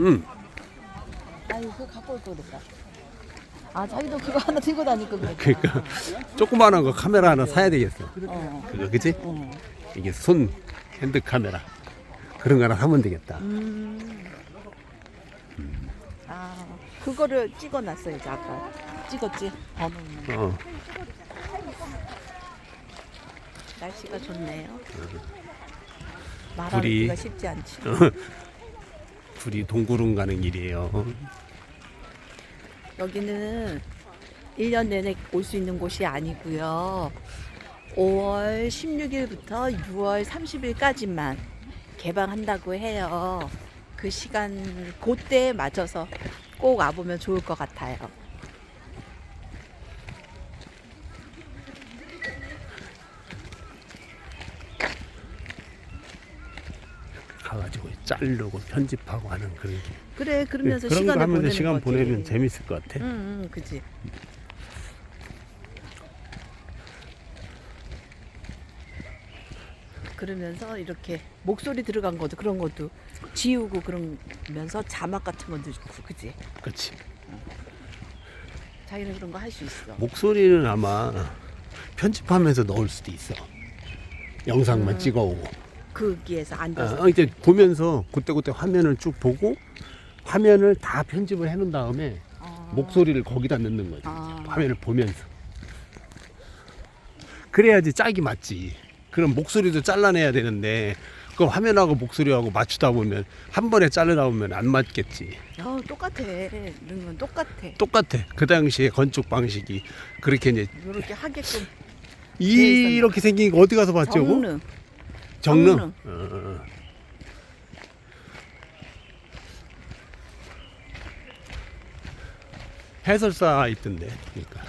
응. 아유 그거 갖고 올걸 그랬다. 아 자기도 그거 하나 들고 그랬다. 그러니까 조그마한 거 카메라 하나 사야 되겠어. 어. 그거 그지? 어. 이게 손 핸드 카메라 그런 거 하나 사면 되겠다. 음. 아 그거를 찍어놨어 이제 아까 찍었지. 번호 있는 거. 어. 날씨가 좋네요. 불이- 말하기가 쉽지 않지. 둘이 동구릉 가는 길이에요. 여기는 1년 내내 올 수 있는 곳이 아니고요. 5월 16일부터 6월 30일까지만 개방한다고 해요. 그 시간 그때에 맞춰서 꼭 와보면 좋을 것 같아요. 가가지고 자르고 편집하고 하는 그런 게. 그래 그러면서 그런 거 시간을 하면서 보내는 시간 거지. 보내면 재밌을 것 같아. 응, 응, 그지. 그러면서 이렇게 목소리 들어간 것도 그런 것도 지우고 그러면서 자막 같은 것도 있고 그지. 그렇지. 자기는 그런 거 할 수 있어. 목소리는 아마 편집하면서 넣을 수도 있어. 영상만 음. 찍어오고. 거기에서 앉아서. 어, 이제 보면서 그때그때 화면을 쭉 보고 화면을 다 편집을 해놓은 다음에 아. 목소리를 거기다 넣는 거지. 아. 화면을 보면서. 그래야지 짝이 맞지. 그럼 목소리도 잘라내야 되는데 그 화면하고 목소리하고 맞추다 보면 한 번에 잘르다 보면 안 맞겠지. 어, 똑같아. 건 똑같아. 똑같아. 그 당시에 건축 방식이 그렇게 이제 이렇게 하게끔 이렇게 생긴 거 어디 가서 봤죠? 정릉. 정릉. 정릉. 어, 어, 어. 해설사 있던데. 그러니까.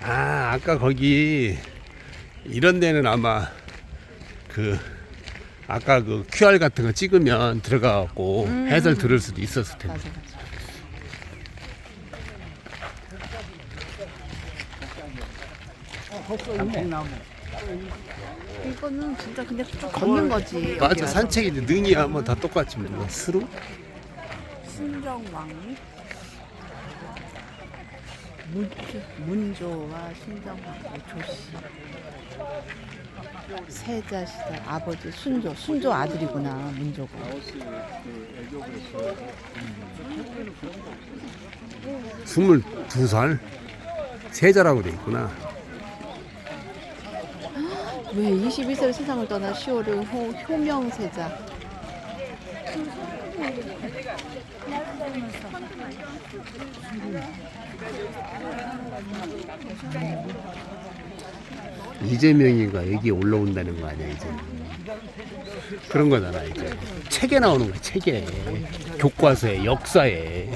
아, 아까 거기 이런 데는 아마 그 아까 그 QR 같은 거 찍으면 들어가 갖고 음. 해설 들을 수도 있었을 텐데. 맞아, 맞아. 이거는 진짜 그냥 쭉 걷는 거지. 맞아. 산책인데 능이야 뭐 다 똑같지 뭐. 스루? 순정왕 문, 문조와 순정왕의 조씨 세자 시대 아버지 순조 순조 아들이구나 문조가 스물두 살 세자라고 돼 있구나. 왜 22세로 세상을 떠나 10월을 호, 효명 세자? 이재명이가 여기 올라온다는 거 아니야 이제? 그런 거잖아 이제. 책에 나오는 거야 책에. 교과서에 역사에.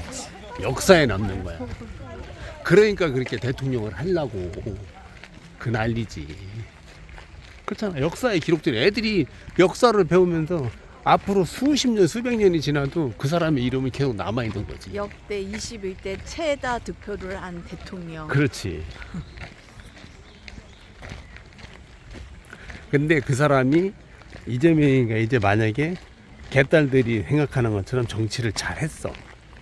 역사에 남는 거야. 그러니까 그렇게 대통령을 하려고 그 난리지 그렇잖아 역사에 기록된 애들이 역사를 배우면서 앞으로 수십 년 수백 년이 지나도 그 사람의 이름이 계속 남아 있는 거지 역대 21대 최다 득표를 한 대통령 그렇지. 근데 그 사람이 이재명이가 이제 만약에 개딸들이 생각하는 것처럼 정치를 잘했어.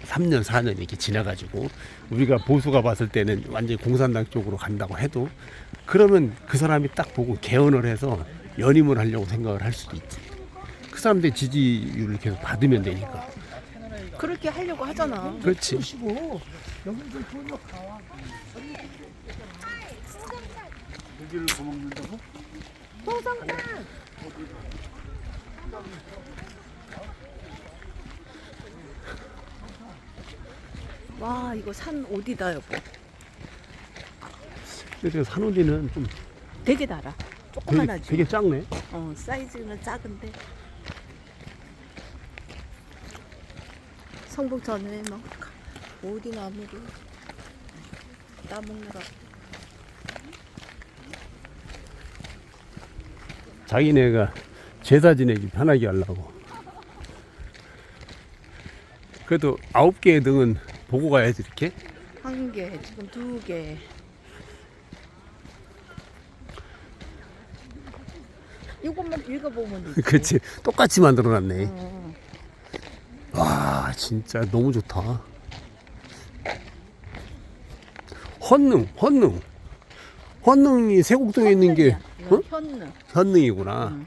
3년, 4년 이렇게 지나가지고 우리가 보수가 봤을 때는 완전히 공산당 쪽으로 간다고 해도 그러면 그 사람이 딱 보고 개헌을 해서 연임을 하려고 생각을 할 수도 있지. 그 사람들 지지율을 계속 받으면 되니까. 그렇게 하려고 하잖아 그렇지. 와 이거 산 어디다 여보? 그래서 산호지는 좀 되게 달아. 되게, 조그만하지. 되게 작네. 어 사이즈는 작은데. 성북 전에 막 어디 나무를 따먹느라. 자기네가 제사 지내기 편하게 하려고. 그래도 아홉 개의 등은 보고 가야지 이렇게. 한 개, 지금 두 개. 이것만 읽어보면 되지. 그치 똑같이 만들어놨네 어. 와 진짜 너무 좋다 헌능 헌능 헌능이 세곡동에 있는 게 어? 현능. 현능이구나 음.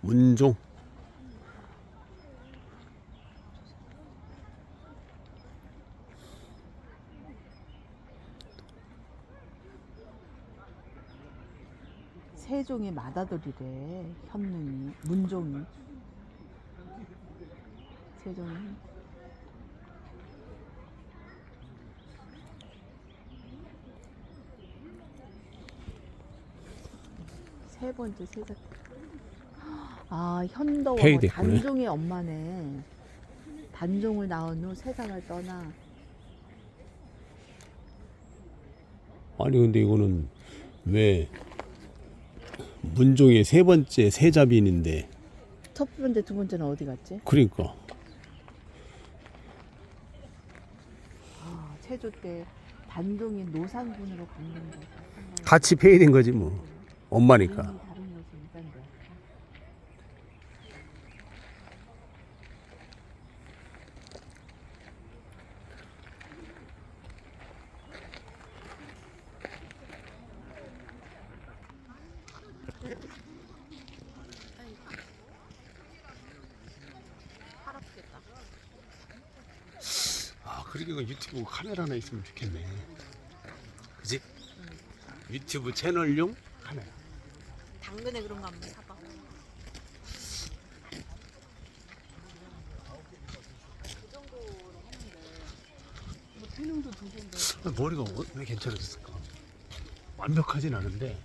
문종 세종의 맏아들이래. 현능이. 문종이. 세종이. 세 번째 세자. 아 폐위 됐구나. 단종의 엄마네. 단종을 낳은 후 세상을 떠나 아니 근데 이거는 왜 문종의 세 번째 세자빈인데. 첫 번째 두 번째는 어디 갔지? 그러니까. 아 체조 때 단종이 노상군으로 갔는 거. 같이 폐위된 거지 뭐. 엄마니까 이름이 다른 것이 일단데. 아 그러니까 유튜브 카메라 하나 있으면 좋겠네 그지? 유튜브 채널용 카메라 당근에 그런 거 한번 사봐. 머리가 어- 왜 괜찮아졌을까? 완벽하진 않은데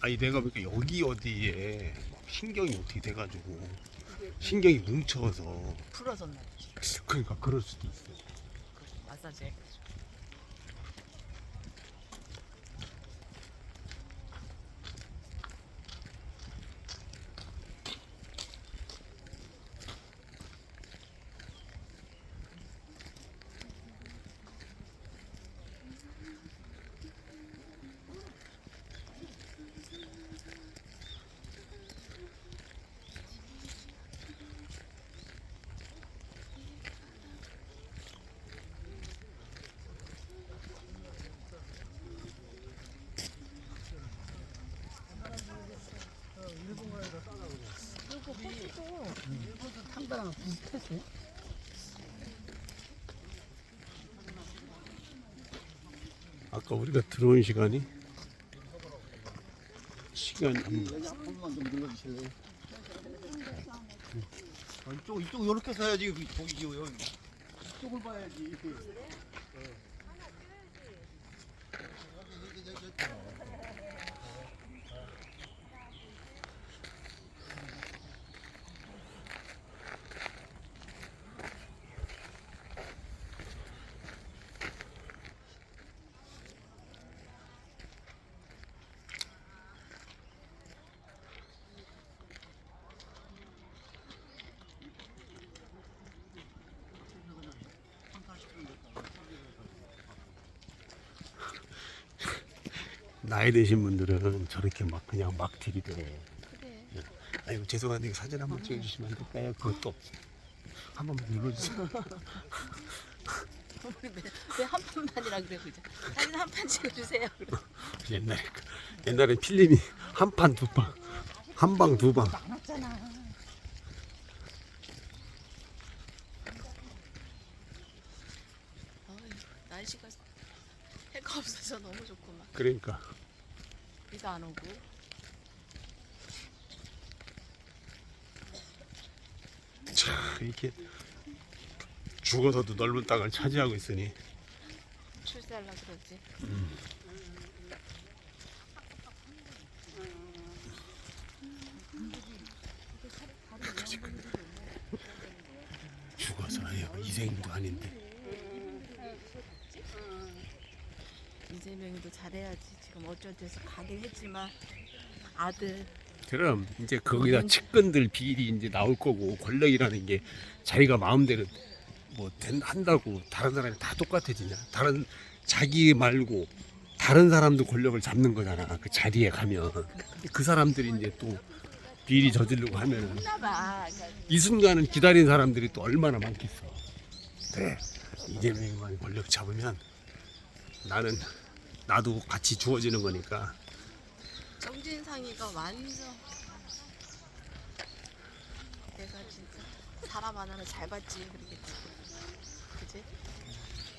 아니 내가 보니까 여기 어디에 막 신경이 어떻게 돼가지고 신경이 뭉쳐서 풀어졌나 보지. 그러니까 그럴 수도 있어 마 사지 해가지고. 상당한 비슷했어 아까 우리가 들어온 시간이 시간 여기 한 번만 좀 눌러주실래요? 아, 이쪽 이쪽 이렇게 서야지 보이지요. 이쪽을 봐야지. 나이 드신 분들은 저렇게 막 그냥 막 들이대요. 예. 아이고 죄송한데 사진 한번 찍어주시면 안 될까요? 그것도 없어요. 한 번만 눌러주세요. 왜한 판만이라 그래 그죠? 사진 한 판 찍어주세요. 옛날에 그- 옛날에 필름이 한 판 두 방, 한 방 두 방. 날씨가 해가 없어서 좋구만. 그러니까 비도 안 오고. 참 이렇게 죽어서도 넓은 땅을 차지하고 있으니 출세하려 그러지. 죽어서 아예 이생도 아닌데 이재명이도 잘해야지. 지금 어쩔 때서 가긴 했지만 아들 그럼 이제 거기다 측근들 비리 이제 나올 거고 권력이라는 게 자기가 마음대로 뭐 된, 한다고 다른 사람이 다 똑같아지냐? 다른 자기 말고 다른 사람도 권력을 잡는 거잖아. 그 자리에 가면 그 사람들이 이제 또 비리 저지르고 하면은 이 순간은 기다린 사람들이 또 얼마나 많겠어. 그래 이재명만 권력 잡으면 나는 나도 같이 주어지는 거니까 정진상이가 완전 내가 진짜 사람 하나는 잘 봤지 그러겠지. 그지?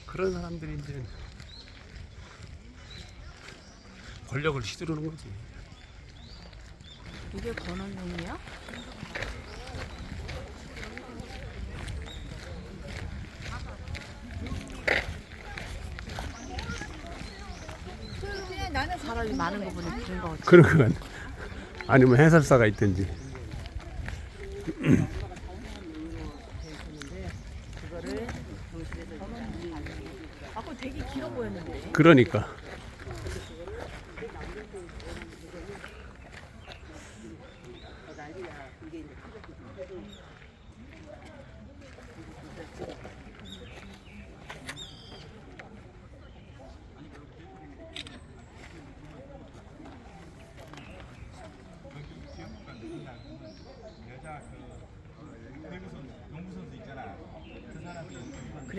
그런 사람들이 이제 권력을 휘두르는 거지. 이게 권원용이야? 그냥 나는 사람이 많은 거 보니 그런 거 같지. 그런 건 아니면 해설사가 있든지. 아까 되게 길어 보였는데. 그러니까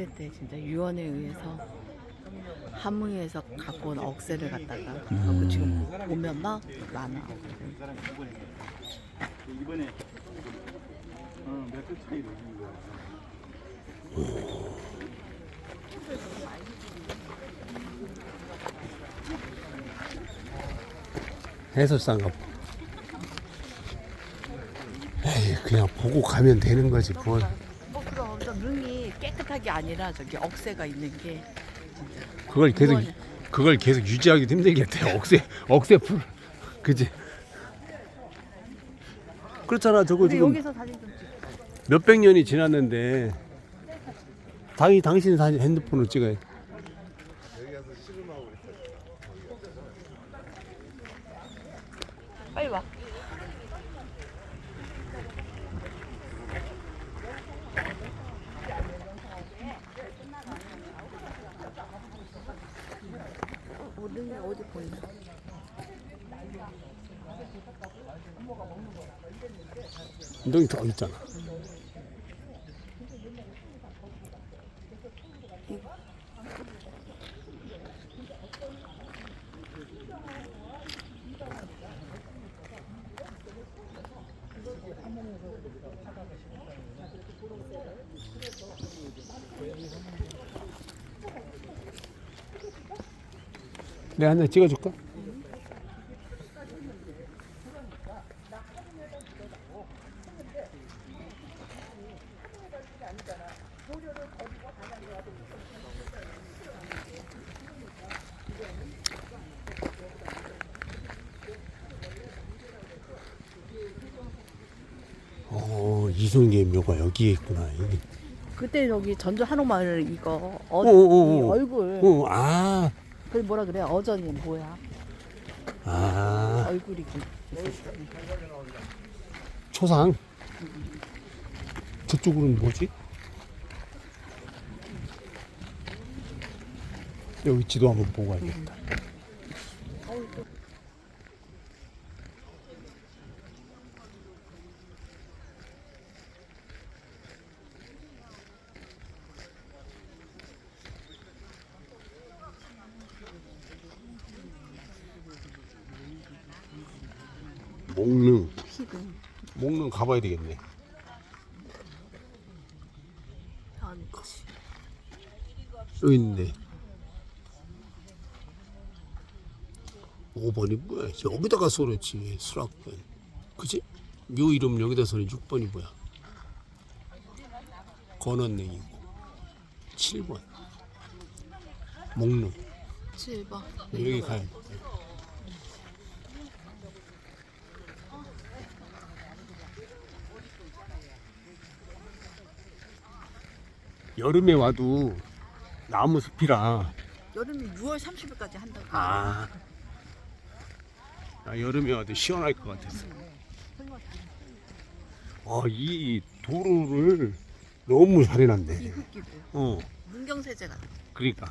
그랬대 진짜 유언에 의해서 함흥에서 갖고 온 억새를 갖다가 갖고 지금 오면 막 많아. 이번에 어, 몇대 차이로 이긴 거야. 해설사인가 봐. 에이 그냥 보고 가면 되는 거지 뭘. 깨끗하게 아니라 저기 억새가 있는 게 그걸 계속 그거는- 그걸 계속 유지하기도 힘들겠대. 억새 억새 풀. 그지? 그렇잖아. 저거 근데 지금 여기서 사진 좀 찍. 몇백 년이 지났는데 당이 당신 사진 핸드폰으로 찍어야 빨리 와. 오름이 어디 보이나? 엉덩이 더 있잖아. 내가 한 장 찍어줄까? 어, 이성계 묘가 여기에 있구나. 여기. 그때 저기 전주 한옥마을 이거 어, 오, 오, 이 오. 얼굴 어, 아, 그 뭐라 그래 어전이 뭐야 아, 얼굴이 그 초상. 저쪽으로는 뭐지? 여기 지도 한번 보고 가야겠다. 목릉. 피금 목릉 가봐야 되겠네. 여기 있네. 5번이 뭐야? 여기다가 써놓지 수락번. 그지? 묘 이름 여기다 써놓은 6번이 뭐야? 건원냉이고 7번 목릉 7번 여기 가야 돼. 여름에 와도 나무 숲이라. 여름이 6월 30일까지 한다고. 아, 나 여름에 와도 시원할 것 같았어. 아, 이 도로를 너무 잘 해놨네. 이 흙기고 어, 문경세제 같은 그러니까.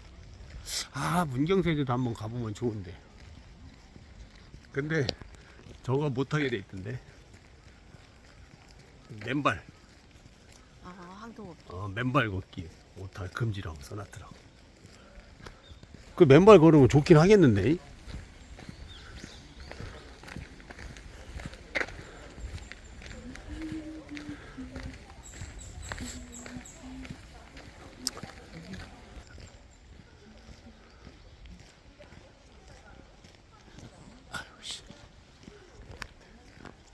아 문경세제도 한번 가보면 좋은데. 근데 저거 못하게 돼 있던데. 맨발 아, 항동 어, 맨발 걷기. 못하 금지라고 써놨더라고. 그 맨발 걸으면 좋긴 하겠는데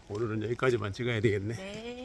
오늘은 여기까지만 찍어야 되겠네. 네.